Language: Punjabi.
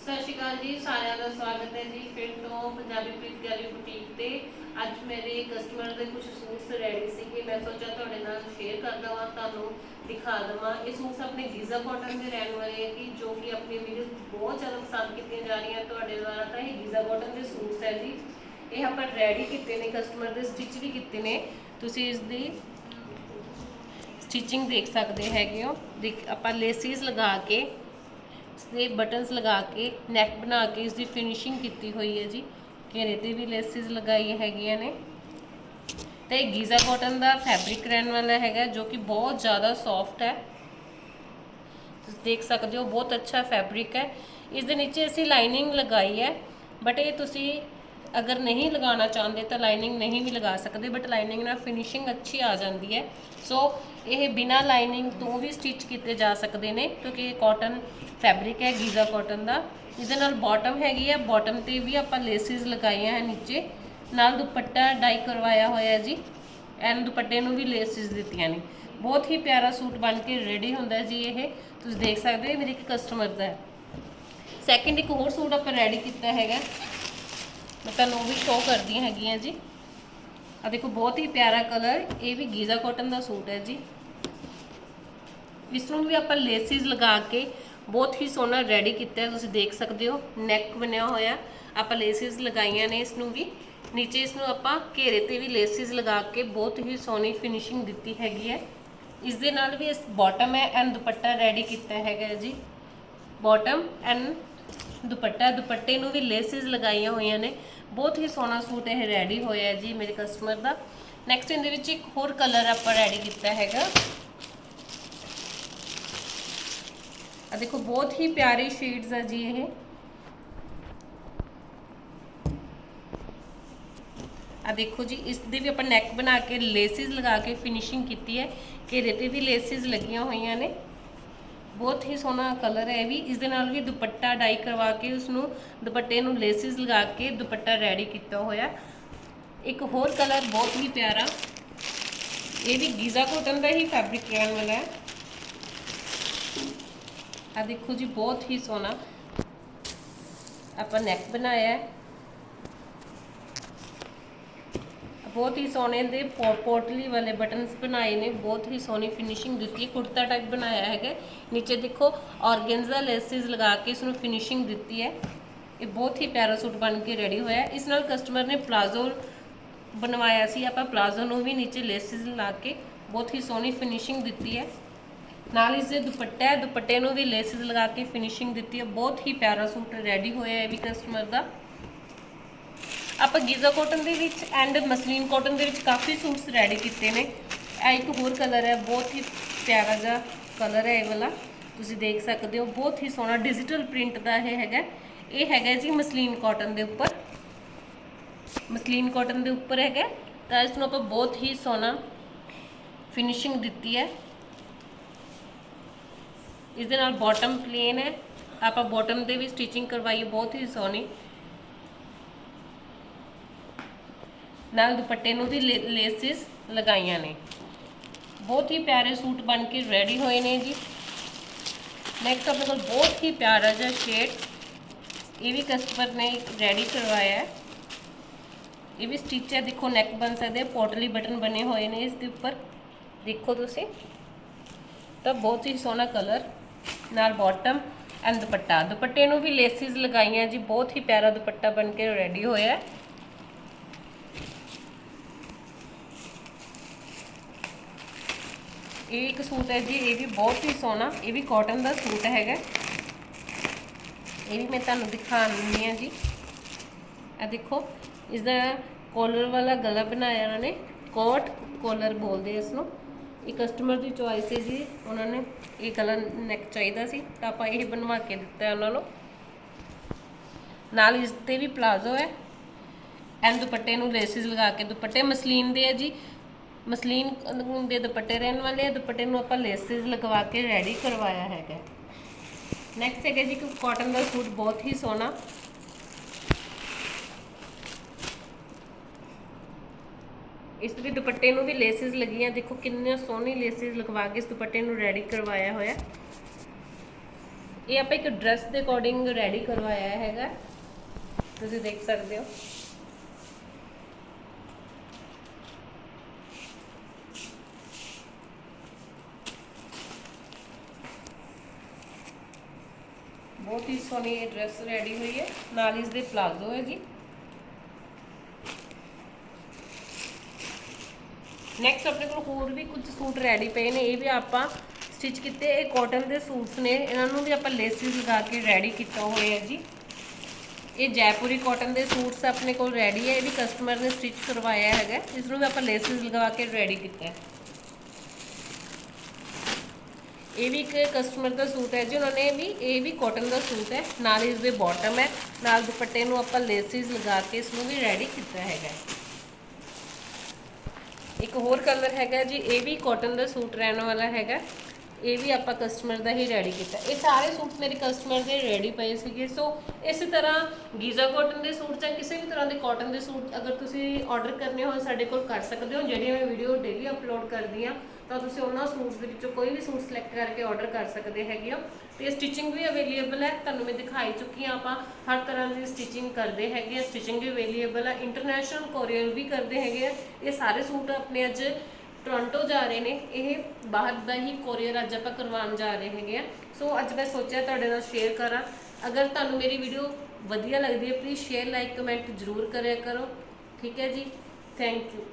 ਸਤਿ ਸ਼੍ਰੀ ਅਕਾਲ ਜੀ, ਸਾਰਿਆਂ ਦਾ ਸਵਾਗਤ ਹੈ ਜੀ ਫਿਰ ਤੋਂ ਪੰਜਾਬੀ ਪ੍ਰੀਤ ਗੈਲਰੀ ਬੁਟੀਕ ਤੇ। ਅੱਜ ਮੇਰੇ ਕਸਟਮਰ ਦੇ ਕੁਝ ਸੂਟਸ ਰੈਡੀ ਸੀਗੇ, ਮੈਂ ਸੋਚਿਆ ਤੁਹਾਡੇ ਨਾਲ ਸ਼ੇਅਰ ਕਰ ਦਵਾਂ, ਤੁਹਾਨੂੰ ਦਿਖਾ ਦਵਾਂ। ਇਹ ਸੂਟਸ ਆਪਣੇ ਗੀਜ਼ਾ ਕਾਟਨ ਦੇ ਰਹਿਣ ਵਾਲੇ ਹੈ ਕਿ ਜੋ ਕਿ ਆਪਣੀ ਵੀਡੀਓ ਬਹੁਤ ਜ਼ਿਆਦਾ ਪਸੰਦ ਕੀਤੀਆਂ ਜਾ ਰਹੀਆਂ ਤੁਹਾਡੇ ਦੁਆਰਾ, ਤਾਂ ਇਹ ਗੀਜ਼ਾ ਕਾਟਨ ਦੇ ਸੂਟਸ ਹੈ ਜੀ। ਇਹ ਆਪਾਂ ਰੈਡੀ ਕੀਤੇ ਨੇ ਕਸਟਮਰ ਦੇ ਸਟਿਚ ਵੀ ਕੀਤੇ ਨੇ। ਤੁਸੀਂ ਇਸ ਦੀ ਸਟਿਚਿੰਗ ਦੇਖ ਸਕਦੇ ਹੈਗੇ ਹੋ। ਆਪਾਂ ਲੇਸਿਸ ਲਗਾ ਕੇ ਇਸਦੇ ਬਟਨਸ ਲਗਾ ਕੇ ਨੈਕ ਬਣਾ ਕੇ ਇਸ ਦੀ ਫਿਨਿਸ਼ਿੰਗ ਕੀਤੀ ਹੋਈ ਹੈ ਜੀ। ਘੇਰੇ ਤੇ ਵੀ ਲੇਸਿਸ ਲਗਾਈ ਹੈਗੀਆਂ ਨੇ। ਤੇ ਇਹ ਗੀਜ਼ਾ ਕਾਟਨ ਦਾ ਫੈਬਰਿਕ ਰਹਿਣ ਵਾਲਾ ਹੈਗਾ, ਜੋ ਕਿ ਬਹੁਤ ਜ਼ਿਆਦਾ ਸੌਫਟ ਹੈ। ਤੁਸੀਂ ਦੇਖ ਸਕਦੇ ਹੋ, ਬਹੁਤ ਅੱਛਾ ਫੈਬਰਿਕ ਹੈ। ਇਸ ਦੇ ਨੀਚੇ ਅਸੀਂ ਲਾਈਨਿੰਗ ਲਗਾਈ ਹੈ ਬਟ ਇਹ ਤੁਸੀਂ ਅਗਰ ਨਹੀਂ ਲਗਾਉਣਾ ਚਾਹੁੰਦੇ ਤਾਂ ਲਾਈਨਿੰਗ ਨਹੀਂ ਵੀ ਲਗਾ ਸਕਦੇ ਬਟ ਲਾਈਨਿੰਗ ਨਾਲ ਫਿਨਿਸ਼ਿੰਗ ਅੱਛੀ ਆ ਜਾਂਦੀ ਹੈ। ਸੋ ਇਹ ਬਿਨਾ ਲਾਈਨਿੰਗ ਤੋਂ ਵੀ ਸਟਿਚ ਕੀਤੇ ਜਾ ਸਕਦੇ ਨੇ, ਕਿਉਂਕਿ ਇਹ ਕਾਟਨ ਫੈਬਰਿਕ ਹੈ, ਗੀਜ਼ਾ ਕਾਟਨ ਦਾ। ਇਹਦੇ ਨਾਲ ਬਾਟਮ ਹੈਗੀ ਹੈ ਬਾਟਮ ਤੇ ਵੀ ਆਪਾਂ ਲੇਸਿਸ ਲਗਾਈਆਂ ਹੈ ਨੀਚੇ। ਨਾਲ ਦੁਪੱਟਾ ਡਾਈ ਕਰਵਾਇਆ ਹੋਇਆ ਜੀ ਐਨ ਦੁਪੱਟੇ ਨੂੰ ਵੀ ਲੇਸਿਸ ਦਿੱਤੀਆਂ ਨੇ। ਬਹੁਤ ਹੀ ਪਿਆਰਾ ਸੂਟ ਬਣ ਕੇ ਰੈਡੀ ਹੁੰਦਾ ਜੀ ਇਹ। ਤੁਸੀਂ ਦੇਖ ਸਕਦੇ ਹੋ, ਇਹ ਮੇਰੇ ਇੱਕ ਕਸਟਮਰ ਦਾ ਹੈ। ਸੈਕਿੰਡ ਇੱਕ ਹੋਰ ਸੂਟ ਆਪਾਂ ਰੈਡੀ ਕੀਤਾ ਹੈਗਾ। ਮੈਂ ਤੁਹਾਨੂੰ ਉਹ ਵੀ ਸ਼ੋਅ ਕਰਦੀ ਹੈਗੀਆਂ ਜੀ। ਆ ਦੇਖੋ, ਬਹੁਤ ਹੀ ਪਿਆਰਾ ਕਲਰ ਇਹ ਵੀ ਗੀਜ਼ਾ ਕਾਟਨ ਦਾ ਸੂਟ ਹੈ ਜੀ। ਇਸ ਨੂੰ ਵੀ ਆਪਾਂ ਲੇਸਿਸ ਲਗਾ ਕੇ ਬਹੁਤ ਹੀ ਸੋਹਣਾ ਰੈਡੀ ਕੀਤਾ ਹੈ, ਤੁਸੀਂ ਦੇਖ ਸਕਦੇ ਹੋ ਨੈਕ ਬਣਿਆ ਹੋਇਆ। ਆਪਾਂ ਲੇਸਿਸ ਲਗਾਈਆਂ ਨੇ ਇਸ ਨੂੰ ਵੀ। ਨੀਚੇ ਇਸ ਨੂੰ ਆਪਾਂ ਘੇਰੇ ਤੇ ਵੀ ਲੇਸਿਸ ਲਗਾ ਕੇ ਬਹੁਤ ਹੀ ਸੋਹਣੀ ਫਿਨਿਸ਼ਿੰਗ ਦਿੱਤੀ ਹੈਗੀ ਹੈ। ਇਸ ਦੇ ਨਾਲ ਵੀ ਇਸ ਬਾਟਮ ਹੈ ਐਂਡ ਦੁਪੱਟਾ ਰੈਡੀ ਕੀਤਾ ਹੈਗਾ ਜੀ। ਬਾਟਮ ਐਂਡ ਦੁਪੱਟਾ, ਦੁਪੱਟੇ ਨੂੰ ਵੀ ਲੇਸਿਸ ਲਗਾਈਆਂ ਹੋਈਆਂ ਨੇ। ਬਹੁਤ ਹੀ ਸੋਹਣਾ ਸੂਟ ਇਹ ਰੈਡੀ ਹੋਇਆ ਜੀ ਮੇਰੇ ਕਸਟਮਰ ਦਾ। ਨੈਕਸਟ ਇਹਦੇ ਵਿੱਚ ਇੱਕ ਹੋਰ ਕਲਰ ਆਪਾਂ ਰੈਡੀ ਕੀਤਾ ਹੈਗਾ। ਆ ਦੇਖੋ, ਬਹੁਤ ਹੀ ਪਿਆਰੇ ਸ਼ੇਡਸ ਆ ਜੀ ਇਹ। ਆ ਦੇਖੋ ਜੀ ਇਸ ਦੇ ਵੀ ਆਪਾਂ ਨੈਕ ਬਣਾ ਕੇ ਲੇਸਿਸ ਲਗਾ ਕੇ ਫਿਨਿਸ਼ਿੰਗ ਕੀਤੀ ਹੈ। ਘੇਰੇ ਤੇ ਵੀ ਲੇਸਿਸ ਲੱਗੀਆਂ ਹੋਈਆਂ ਨੇ। ਬਹੁਤ ਹੀ ਸੋਹਣਾ ਕਲਰ ਹੈ ਇਹ ਵੀ। ਇਸ ਦੇ ਨਾਲ ਵੀ ਦੁਪੱਟਾ ਡਾਈ ਕਰਵਾ ਕੇ ਉਸ ਨੂੰ ਦੁਪੱਟੇ ਨੂੰ ਲੇਸਿਸ ਲਗਾ ਕੇ ਦੁਪੱਟਾ ਰੈਡੀ ਕੀਤਾ ਹੋਇਆ। ਇੱਕ ਹੋਰ ਕਲਰ ਬਹੁਤ ਹੀ ਪਿਆਰਾ। ਇਹ ਵੀ ਗੀਜ਼ਾ ਕੋਟਨ ਦਾ ਹੀ ਫੈਬਰਿਕ ਰਹਿਣ ਵਾਲਾ ਹੈ। ਆ ਦੇਖੋ ਜੀ, ਬਹੁਤ ਹੀ ਸੋਹਣਾ। ਆਪਾਂ ਨੈਕ ਬਣਾਇਆ ਹੈ। ਬਹੁਤ ਹੀ ਸੋਹਣੇ ਦੇ ਪੋ- ਪੋਟਲੀ ਵਾਲੇ ਬਟਨਸ ਬਣਾਏ ਨੇ, ਬਹੁਤ ਹੀ ਸੋਹਣੀ ਫਿਨਿਸ਼ਿੰਗ ਦਿੱਤੀ, ਕੁੜਤਾ ਟਾਈਪ ਬਣਾਇਆ ਹੈਗਾ। ਨੀਚੇ ਦੇਖੋ ਔਰਗੈਂਜ਼ਾ ਲੈਸਿਸ ਲਗਾ ਕੇ ਇਸ ਨੂੰ ਫਿਨਿਸ਼ਿੰਗ ਦਿੱਤੀ ਹੈ। ਇਹ ਬਹੁਤ ਹੀ ਪਿਆਰਾ ਸੂਟ ਬਣ ਕੇ ਰੈਡੀ ਹੋਇਆ। ਇਸ ਨਾਲ ਕਸਟਮਰ ਨੇ ਪਲਾਜ਼ੋ ਬਣਵਾਇਆ ਸੀ। ਆਪਾਂ ਪਲਾਜ਼ੋ ਨੂੰ ਵੀ ਨੀਚੇ ਲੈਸਿਸ ਲਾ ਕੇ ਬਹੁਤ ਹੀ ਸੋਹਣੀ ਫਿਨਿਸ਼ਿੰਗ ਦਿੱਤੀ ਹੈ। ਨਾਲ ਇਸ ਦੇ ਦੁਪੱਟਾ ਹੈ। ਦੁਪੱਟੇ ਨੂੰ ਵੀ ਲੈਸਿਸ ਲਗਾ ਕੇ ਫਿਨਿਸ਼ਿੰਗ ਦਿੱਤੀ ਹੈ। ਬਹੁਤ ਹੀ ਪਿਆਰਾ ਸੂਟ ਰੈਡੀ ਹੋਇਆ ਹੈ ਇਹ ਵੀ ਕਸਟਮਰ ਦਾ। ਆਪਾਂ ਗੀਜ਼ਾ ਕਾਟਨ ਦੇ ਵਿੱਚ ਐਂਡ ਮਸਲੀਨ ਕਾਟਨ ਦੇ ਵਿੱਚ ਕਾਫੀ ਸੂਟਸ ਰੈਡੀ ਕੀਤੇ ਨੇ। ਇਹ ਇੱਕ ਹੋਰ ਕਲਰ ਹੈ, ਬਹੁਤ ਹੀ ਪਿਆਰਾ ਜਿਹਾ ਕਲਰ ਹੈ ਇਹ ਵਾਲਾ। ਤੁਸੀਂ ਦੇਖ ਸਕਦੇ ਹੋ, ਬਹੁਤ ਹੀ ਸੋਹਣਾ ਡਿਜੀਟਲ ਪ੍ਰਿੰਟ ਦਾ ਇਹ ਹੈਗਾ ਇਹ ਹੈਗਾ ਜੀ ਮਸਲੀਨ ਕਾਟਨ ਦੇ ਉੱਪਰ। ਮਸਲੀਨ ਕਾਟਨ ਦੇ ਉੱਪਰ ਹੈਗਾ ਤਾਂ ਇਸ ਨੂੰ ਆਪਾਂ ਬਹੁਤ ਹੀ ਸੋਹਣਾ ਫਿਨਿਸ਼ਿੰਗ ਦਿੱਤੀ ਹੈ। ਇਸ ਦੇ ਨਾਲ ਬਾਟਮ ਪਲੇਨ ਹੈ। ਆਪਾਂ ਬਾਟਮ ਦੇ ਵੀ ਸਟਿਚਿੰਗ ਕਰਵਾਈ, ਬਹੁਤ ਹੀ ਸੋਹਣੀ। ਨਾਲ ਦੁਪੱਟੇ ਨੂੰ ਵੀ ਲੇਸਿਸ ਲਗਾਈਆਂ ਨੇ। ਬਹੁਤ ਹੀ ਪਿਆਰੇ ਸੂਟ ਬਣ ਕੇ ਰੈਡੀ ਹੋਏ ਨੇ ਜੀ। ਨੈਕਸਟ ਆਪਣੇ ਕੋਲ ਬਹੁਤ ਹੀ ਪਿਆਰਾ ਜਿਹਾ ਸ਼ੇਡ ਇਹ ਵੀ ਕਸਟਮਰ ਨੇ ਰੈਡੀ ਕਰਵਾਇਆ ਹੈ। ਇਹ ਵੀ ਸਟਿਚ ਹੈ, ਦੇਖੋ ਨੈਕ ਬਣ ਸਕਦੇ ਪੋਟਲੀ ਬਟਨ ਬਣੇ ਹੋਏ ਨੇ ਇਸ ਦੇ ਉੱਪਰ। ਦੇਖੋ ਤੁਸੀਂ, ਤਾਂ ਬਹੁਤ ਹੀ ਸੋਹਣਾ ਕਲਰ ਨਾਲ ਬਾਟਮ ਐਂਡ ਦੁਪੱਟਾ। ਦੁਪੱਟੇ ਨੂੰ ਵੀ ਲੇਸਿਸ ਲਗਾਈਆਂ ਜੀ, ਬਹੁਤ ਹੀ ਪਿਆਰਾ ਦੁਪੱਟਾ ਬਣ ਕੇ ਰੈਡੀ ਹੋਇਆ ਹੈ। ਇਹ ਇੱਕ ਸੂਟ ਹੈ ਜੀ, ਇਹ ਵੀ ਬਹੁਤ ਹੀ ਸੋਹਣਾ, ਇਹ ਵੀ ਕਾਟਨ ਦਾ ਸੂਟ ਹੈਗਾ। ਇਹ ਵੀ ਮੈਂ ਤੁਹਾਨੂੰ ਦਿਖਾ ਦਿੰਦੀ ਹਾਂ ਜੀ। ਇਹ ਦੇਖੋ ਇਸ ਦਾ ਕਾਲਰ ਵਾਲਾ ਗਲਾ ਬਣਾਇਆ ਉਹਨਾਂ ਨੇ ਕੋਟ ਕੋਲਰ ਬੋਲਦੇ ਇਸ ਨੂੰ ਇਹ ਕਸਟਮਰ ਦੀ ਚੋਇਸ ਹੈ ਜੀ, ਉਹਨਾਂ ਨੇ ਇਹ ਗਲਾ ਨੈਕ ਚਾਹੀਦਾ ਸੀ, ਤਾਂ ਆਪਾਂ ਇਹ ਬਣਵਾ ਕੇ ਦਿੱਤਾ ਉਹਨਾਂ ਨੂੰ। ਨਾਲ ਇਸ ਤੇ ਵੀ ਪਲਾਜ਼ੋ ਹੈ। ਐਂਡ ਦੁਪੱਟੇ ਨੂੰ ਲੇਸਿਸ ਲਗਾ ਕੇ, ਦੁਪੱਟੇ ਮਸਲੀਨ ਦੇ ਹੈ ਜੀ। ਮਸਲੀਨ ਦੇ ਦੁਪੱਟੇ ਰਹਿਣ ਵਾਲੇ ਆ, ਦੁਪੱਟੇ ਨੂੰ ਆਪਾਂ ਲੇਸਿਸ ਲਗਵਾ ਕੇ ਰੈਡੀ ਕਰਵਾਇਆ ਹੈਗਾ। ਨੈਕਸਟ ਹੈਗਾ ਜੀ, ਇੱਕ ਕਾਟਨ ਦਾ ਸੂਟ ਬਹੁਤ ਹੀ ਸੋਹਣਾ। ਇਸ ਦੇ ਦੁਪੱਟੇ ਨੂੰ ਵੀ ਲੇਸਿਸ ਲੱਗੀਆਂ, ਦੇਖੋ ਕਿੰਨੇ ਸੋਹਣੀ ਲੇਸਿਸ ਲਗਵਾ ਕੇ ਇਸ ਦੁਪੱਟੇ ਨੂੰ ਰੈਡੀ ਕਰਵਾਇਆ ਹੋਇਆ। ਇਹ ਆਪਾਂ ਇੱਕ ਡਰੈਸ ਦੇ ਅਕੋਰਡਿੰਗ ਰੈਡੀ ਕਰਵਾਇਆ ਹੈਗਾ। ਤੁਸੀਂ ਦੇਖ ਸਕਦੇ ਹੋ। ਬਹੁਤ ਹੀ ਸੋਹਣੀ ਇਹ ਡਰੈਸ ਰੈਡੀ ਹੋਈ ਹੈ। ਨਾਲ ਇਸ ਦੇ ਪਲਾਜ਼ੋ ਹੈ ਜੀ। ਨੈਕਸਟ ਆਪਣੇ ਕੋਲ ਹੋਰ ਵੀ ਕੁਝ ਸੂਟ ਰੈਡੀ ਪਏ ਨੇ। ਇਹ ਵੀ ਆਪਾਂ ਸਟਿਚ ਕੀਤੇ। ਇਹ ਕਾਟਨ ਦੇ ਸੂਟਸ ਨੇ। ਇਹਨਾਂ ਨੂੰ ਵੀ ਆਪਾਂ ਲੇਸਿਸ ਲਗਾ ਕੇ ਰੈਡੀ ਕੀਤਾ ਹੋਇਆ ਹੈ ਜੀ। ਇਹ ਜੈਪੁਰੀ ਕਾਟਨ ਦੇ ਸੂਟਸ ਆਪਣੇ ਕੋਲ ਰੈਡੀ ਹੈ। ਇਹ ਵੀ ਕਸਟਮਰ ਨੇ ਸਟਿਚ ਕਰਵਾਇਆ ਹੈਗਾ। ਇਸ ਨੂੰ ਵੀ ਆਪਾਂ ਲੇਸਿਸ ਲਗਾ ਕੇ ਰੈਡੀ ਕੀਤਾ ਹੈ। ਇਹ ਵੀ ਇੱਕ ਕਸਟਮਰ ਦਾ ਸੂਟ ਹੈ ਜੀ, ਉਹਨਾਂ ਨੇ ਵੀ ਇਹ ਵੀ ਕਾਟਨ ਦਾ ਸੂਟ ਹੈ। ਨਾਲ ਇਸ ਦੇ ਬਾਟਮ ਹੈ। ਨਾਲ ਦੁਪੱਟੇ ਨੂੰ ਆਪਾਂ ਲੇਸਿਸ ਲਗਾ ਕੇ ਇਸ ਨੂੰ ਵੀ ਰੈਡੀ ਕੀਤਾ ਹੈਗਾ ਇੱਕ ਹੋਰ ਕਲਰ ਹੈਗਾ ਜੀ, ਇਹ ਵੀ ਕਾਟਨ ਦਾ ਸੂਟ ਰਹਿਣ ਵਾਲਾ ਹੈਗਾ। ਇਹ ਵੀ ਆਪਾਂ ਕਸਟਮਰ ਦਾ ਹੀ ਰੈਡੀ ਕੀਤਾ। ਇਹ ਸਾਰੇ ਸੂਟ ਮੇਰੇ ਕਸਟਮਰ ਦੇ ਰੈਡੀ ਪਏ ਸੀਗੇ। ਸੋ ਇਸੇ ਤਰ੍ਹਾਂ ਗੀਜ਼ਾ ਕਾਟਨ ਦੇ ਸੂਟ ਜਾਂ ਕਿਸੇ ਵੀ ਤਰ੍ਹਾਂ ਦੇ ਕਾਟਨ ਦੇ ਸੂਟ ਅਗਰ ਤੁਸੀਂ ਆਰਡਰ ਕਰਨੇ ਹੋਣ ਸਾਡੇ ਕੋਲ ਕਰ ਸਕਦੇ ਹੋ। ਜਿਹੜੀਆਂ ਮੈਂ ਵੀਡੀਓ ਡੇਲੀ ਅਪਲੋਡ ਕਰਦੀ ਆ ਤਾਂ ਤੁਸੀਂ ਉਹਨਾਂ ਸੂਟਸ ਦੇ ਵਿੱਚੋਂ ਕੋਈ ਵੀ ਸੂਟ ਸਿਲੈਕਟ ਕਰਕੇ ਆਰਡਰ ਕਰ ਸਕਦੇ ਹੈਗੇ ਆ ਤੇ ਸਟਿਚਿੰਗ ਵੀ ਅਵੇਲੇਬਲ ਹੈ। ਤੁਹਾਨੂੰ ਮੈਂ ਦਿਖਾਈ ਚੁੱਕੀ ਹਾਂ, ਆਪਾਂ ਹਰ ਤਰ੍ਹਾਂ ਦੀ ਸਟਿਚਿੰਗ ਕਰਦੇ ਹੈਗੇ ਆ ਸਟਿਚਿੰਗ ਵੀ ਅਵੇਲੇਬਲ ਆ। ਇੰਟਰਨੈਸ਼ਨਲ ਕੋਰੀਅਰ ਵੀ ਕਰਦੇ ਹੈਗੇ ਆ। ਇਹ ਸਾਰੇ ਸੂਟ ਆਪਣੇ ਅੱਜ ਟੋਰਾਂਟੋ ਜਾ ਰਹੇ ਨੇ, ਇਹ ਬਾਹਰ ਦਾ ਹੀ ਕੋਰੀਅਰ ਅੱਜ ਆਪਾਂ ਕਰਵਾਉਣ ਜਾ ਰਹੇ ਹੈਗੇ ਆ। ਸੋ ਅੱਜ ਮੈਂ ਸੋਚਿਆ ਤੁਹਾਡੇ ਨਾਲ ਸ਼ੇਅਰ ਕਰਾਂ। ਅਗਰ ਤੁਹਾਨੂੰ ਮੇਰੀ ਵੀਡੀਓ ਵਧੀਆ ਲੱਗਦੀ ਹੈ ਪਲੀਜ਼ ਸ਼ੇਅਰ ਲਾਈਕ ਕਮੈਂਟ ਜ਼ਰੂਰ ਕਰਿਆ ਕਰੋ। ਠੀਕ ਹੈ ਜੀ? Thank you